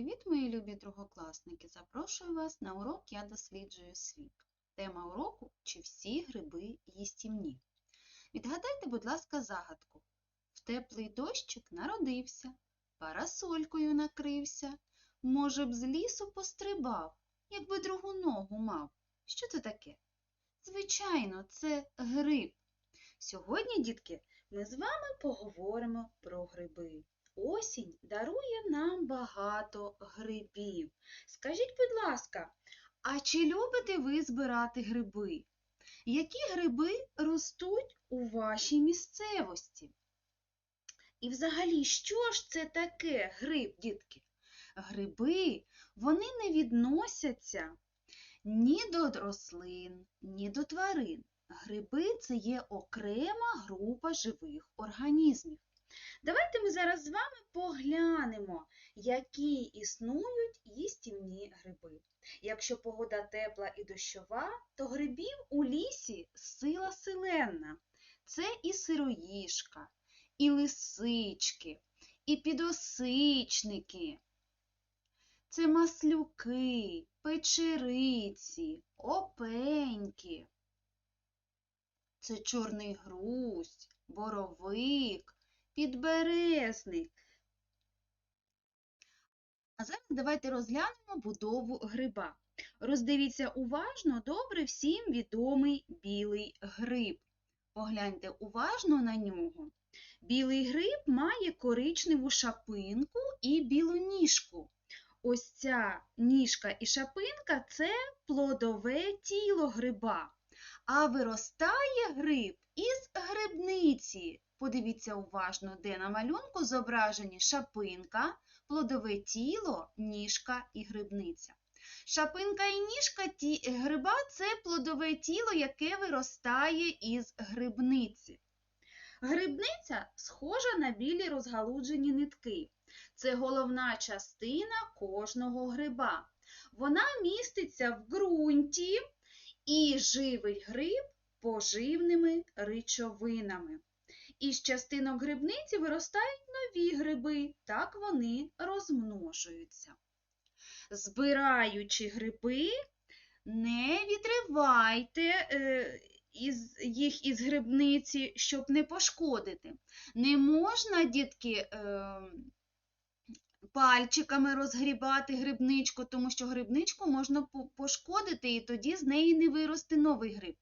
Привіт, мої любі другокласники! Запрошую вас на урок Я досліджую світ. Тема уроку чи всі гриби їстівні. Відгадайте, будь ласка, загадку. В теплий дощик народився, парасолькою накрився. Може б, з лісу пострибав, якби другу ногу мав. Що це таке? Звичайно, це гриб. Сьогодні, дітки, ми з вами поговоримо про гриби. Осінь дарує нам багато грибів. Скажіть, будь ласка, а чи любите ви збирати гриби? Які гриби ростуть у вашій місцевості? І взагалі, що ж це таке гриб, дітки? Гриби, вони не відносяться ні до рослин, ні до тварин. Гриби це є окрема група живих організмів. Давайте ми зараз з вами поглянемо, які існують їстівні гриби. Якщо погода тепла і дощова, то грибів у лісі сила селенна. Це і сироїшка, і лисички, і підосичники. Це маслюки, печериці, опеньки. Це чорний грусть, боровик, підберезник. А зараз давайте розглянемо будову гриба. Роздивіться уважно добре всім відомий білий гриб. Погляньте уважно на нього. Білий гриб має коричневу шапинку і білу ніжку. Ось ця ніжка і шапинка це плодове тіло гриба. А виростає гриб із грибниці. Подивіться уважно, де на малюнку зображені шапинка, плодове тіло, ніжка і грибниця. Шапинка і ніжка ті, гриба це плодове тіло, яке виростає із грибниці. Грибниця схожа на білі розгалуджені нитки. Це головна частина кожного гриба. Вона міститься в ґрунті і живить гриб поживними речовинами. Із частинок грибниці виростають нові гриби, так вони розмножуються. Збираючи гриби, не відривайте е, із, їх із грибниці, щоб не пошкодити. Не можна, дітки, е, пальчиками розгрібати грибничку, тому що грибничку можна пошкодити, і тоді з неї не виросте новий гриб.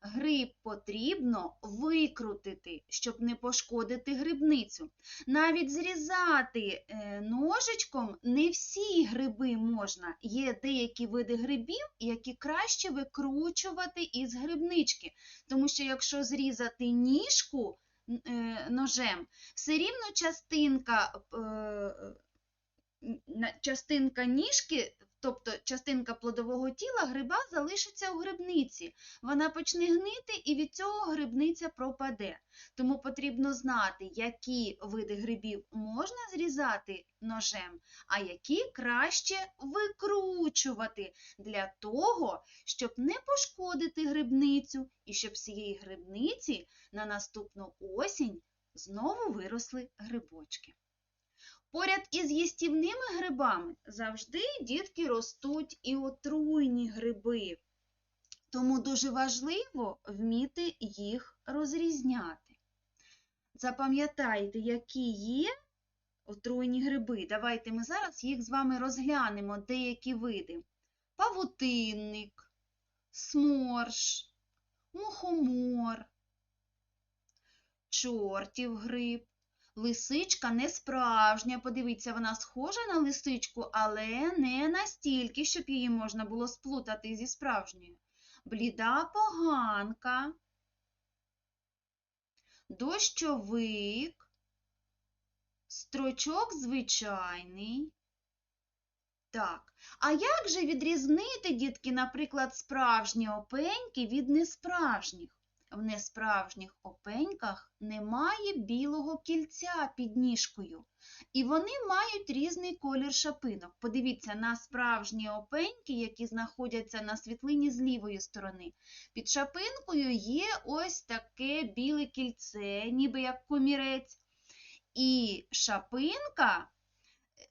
Гриб потрібно викрутити, щоб не пошкодити грибницю. Навіть зрізати е, ножичком не всі гриби можна. Є деякі види грибів, які краще викручувати із грибнички. Тому що якщо зрізати ніжку е, ножем, все рівно частинка, е, частинка ніжки Тобто частинка плодового тіла гриба залишиться у грибниці. Вона почне гнити і від цього грибниця пропаде. Тому потрібно знати, які види грибів можна зрізати ножем, а які краще викручувати для того, щоб не пошкодити грибницю і щоб з цієї грибниці на наступну осінь знову виросли грибочки. Поряд із їстівними грибами завжди дітки ростуть і отруйні гриби, тому дуже важливо вміти їх розрізняти. Запам'ятайте, які є отруйні гриби. Давайте ми зараз їх з вами розглянемо деякі види. Павутинник, сморш, мухомор, чортів гриб. Лисичка не справжня. Подивіться, вона схожа на лисичку, але не настільки, щоб її можна було сплутати зі справжньою. Бліда поганка, дощовик, строчок звичайний. Так, а як же відрізнити, дітки, наприклад, справжні опеньки від несправжніх? В несправжніх опеньках немає білого кільця під ніжкою, і вони мають різний колір шапинок. Подивіться на справжні опеньки, які знаходяться на світлині з лівої сторони. Під шапинкою є ось таке біле кільце, ніби як комірець. І шапинка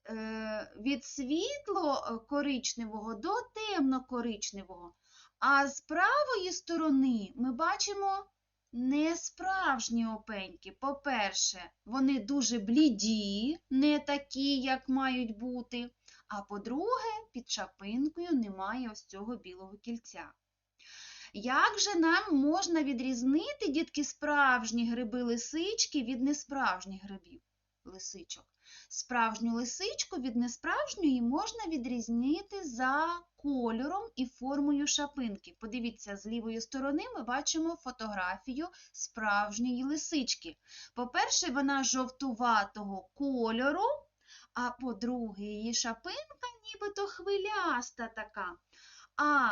е, від світло коричневого до темно-коричневого. А з правої сторони ми бачимо несправжні опеньки. По-перше, вони дуже бліді, не такі, як мають бути. А по-друге, під шапинкою немає ось цього білого кільця. Як же нам можна відрізнити, дітки, справжні гриби лисички від несправжніх грибів лисичок? Справжню лисичку від несправжньої можна відрізнити за кольором і формою шапинки. Подивіться, з лівої сторони ми бачимо фотографію справжньої лисички. По-перше, вона жовтуватого кольору, а по-друге, її шапинка нібито хвиляста така. А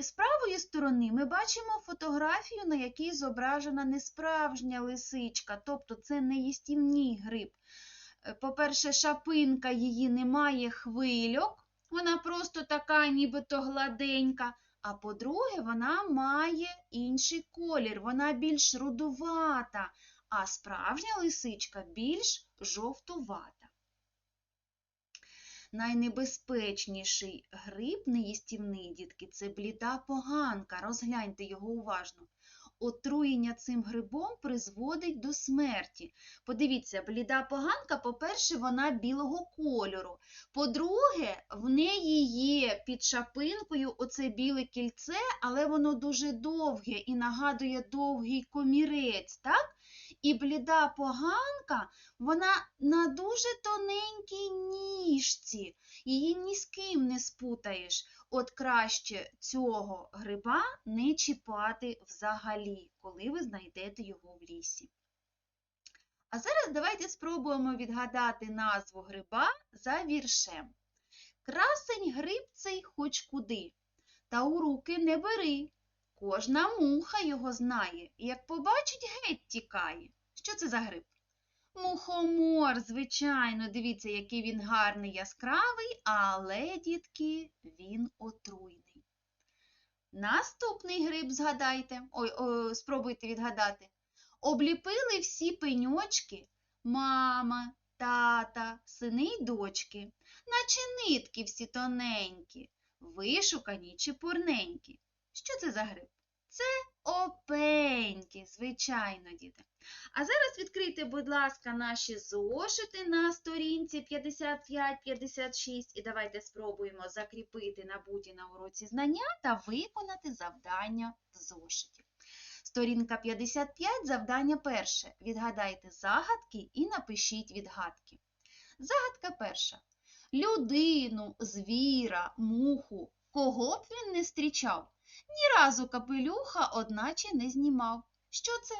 з правої сторони ми бачимо фотографію, на якій зображена несправжня лисичка, тобто це не їстівний гриб. Е, по-перше, шапинка її не має хвильок, вона просто така, нібито гладенька. А по-друге, вона має інший колір, вона більш рудувата, а справжня лисичка більш жовтувата. Найнебезпечніший гриб неїстівний, дітки, це бліда поганка. Розгляньте його уважно. Отруєння цим грибом призводить до смерті. Подивіться, бліда поганка, по-перше, вона білого кольору. По-друге, в неї є під шапинкою оце біле кільце, але воно дуже довге і нагадує довгий комірець. так? І бліда поганка, вона на дуже тоненькій ніжці, її ні з ким не спутаєш. От краще цього гриба не чіпати взагалі, коли ви знайдете його в лісі. А зараз давайте спробуємо відгадати назву гриба за віршем. Красень гриб цей хоч куди, та у руки не бери. Кожна муха його знає, і як побачить, геть тікає. Що це за гриб? Мухомор, звичайно, дивіться, який він гарний, яскравий, але, дітки, він отруйний. Наступний гриб згадайте, ой, ой, спробуйте відгадати. Обліпили всі пеньочки мама, тата, сини й дочки, наче нитки всі тоненькі, вишукані чи пурненькі. Що це за гриб? Це опеньки, звичайно, діти. А зараз відкрийте, будь ласка, наші зошити на сторінці 55-56 і давайте спробуємо закріпити набуті на уроці знання та виконати завдання в зошиті. Сторінка 55, завдання перше. Відгадайте загадки і напишіть відгадки. Загадка перша. Людину, звіра, муху, кого б він не зустрічав, ні разу капелюха, одначе не знімав. Що це?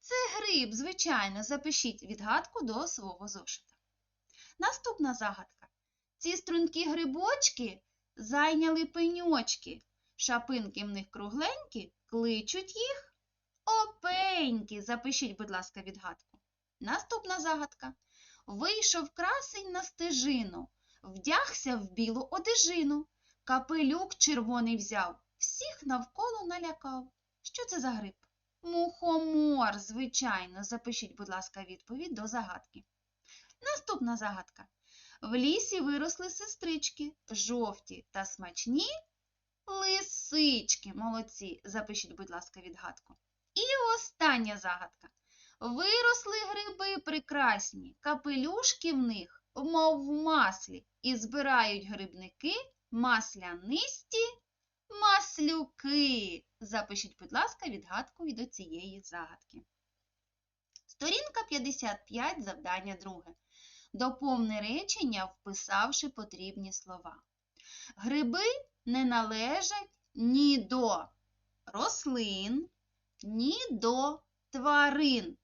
Це гриб, звичайно, запишіть відгадку до свого зошита. Наступна загадка. Ці стрункі грибочки зайняли пеньочки. Шапинки в них кругленькі, кличуть їх опеньки. Запишіть, будь ласка, відгадку. Наступна загадка. Вийшов красень на стежину, вдягся в білу одежину, капелюк червоний взяв, всіх навколо налякав. Що це за гриб? Мухомор, звичайно, запишіть, будь ласка, відповідь до загадки. Наступна загадка. В лісі виросли сестрички, жовті та смачні лисички. Молодці. Запишіть, будь ласка, відгадку. І остання загадка. Виросли гриби прекрасні, капелюшки в них, мов в маслі, і збирають грибники маслянисті маслюки. Запишіть, будь ласка, відгадку від цієї загадки. Сторінка 55, завдання друге. Доповни речення, вписавши потрібні слова. Гриби не належать ні до рослин, ні до тварин.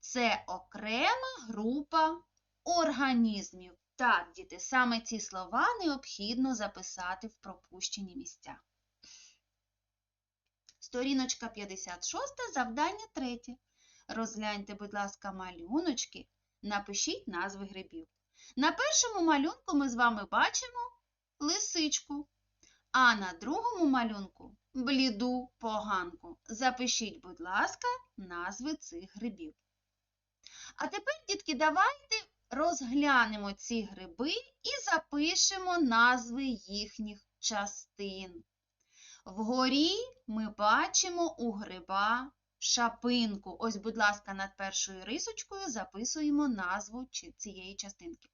Це окрема група організмів. Так, діти, саме ці слова необхідно записати в пропущені місця. Сторіночка 56, завдання 3. Розгляньте, будь ласка, малюночки, напишіть назви грибів. На першому малюнку ми з вами бачимо лисичку, а на другому малюнку бліду поганку. Запишіть, будь ласка, назви цих грибів. А тепер, дітки, давайте розглянемо ці гриби і запишемо назви їхніх частин. Вгорі ми бачимо у гриба шапинку. Ось, будь ласка, над першою рисочкою записуємо назву цієї частинки.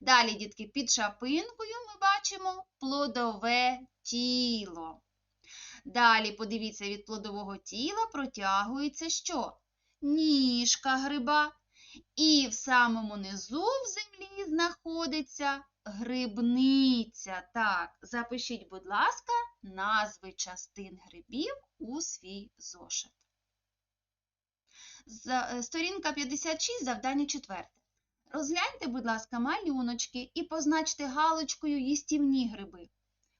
Далі, дітки, під шапинкою ми бачимо плодове тіло. Далі, подивіться, від плодового тіла протягується що? Ніжка гриба. І в самому низу в землі знаходиться грибниця. Так, запишіть, будь ласка, назви частин грибів у свій зошит. Е, Сторінка 56, завдання 4. Розгляньте, будь ласка, малюночки і позначте галочкою їстівні гриби.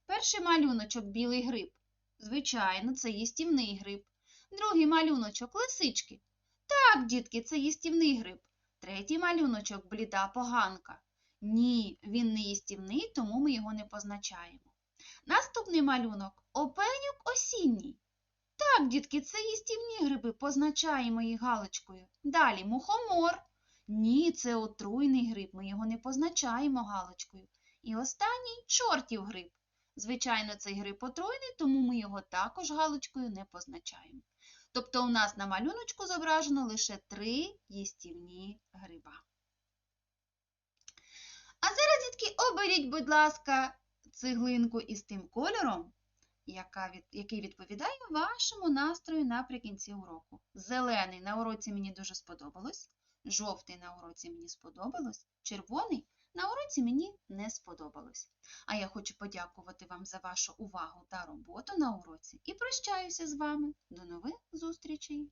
Перший малюночок білий гриб. Звичайно, це їстівний гриб. Другий малюночок лисички. Так, дітки, це їстівний гриб. Третій малюночок бліда поганка. Ні, він не їстівний, тому ми його не позначаємо. Наступний малюнок опенюк осінній. Так, дітки, це їстівні гриби, позначаємо їх галочкою. Далі мухомор. Ні, це отруйний гриб, ми його не позначаємо галочкою. І останній чортів гриб. Звичайно, цей гриб отруйний, тому ми його також галочкою не позначаємо. Тобто у нас на малюночку зображено лише три їстівні гриба. А зараз, дітки, оберіть, будь ласка, цеглинку із тим кольором, яка який відповідає вашому настрою наприкінці уроку. Зелений на уроці мені дуже сподобалось, жовтий на уроці мені сподобалось, червоний на уроці мені не сподобалось. А я хочу подякувати вам за вашу увагу та роботу на уроці і прощаюся з вами. До нових зустрічей!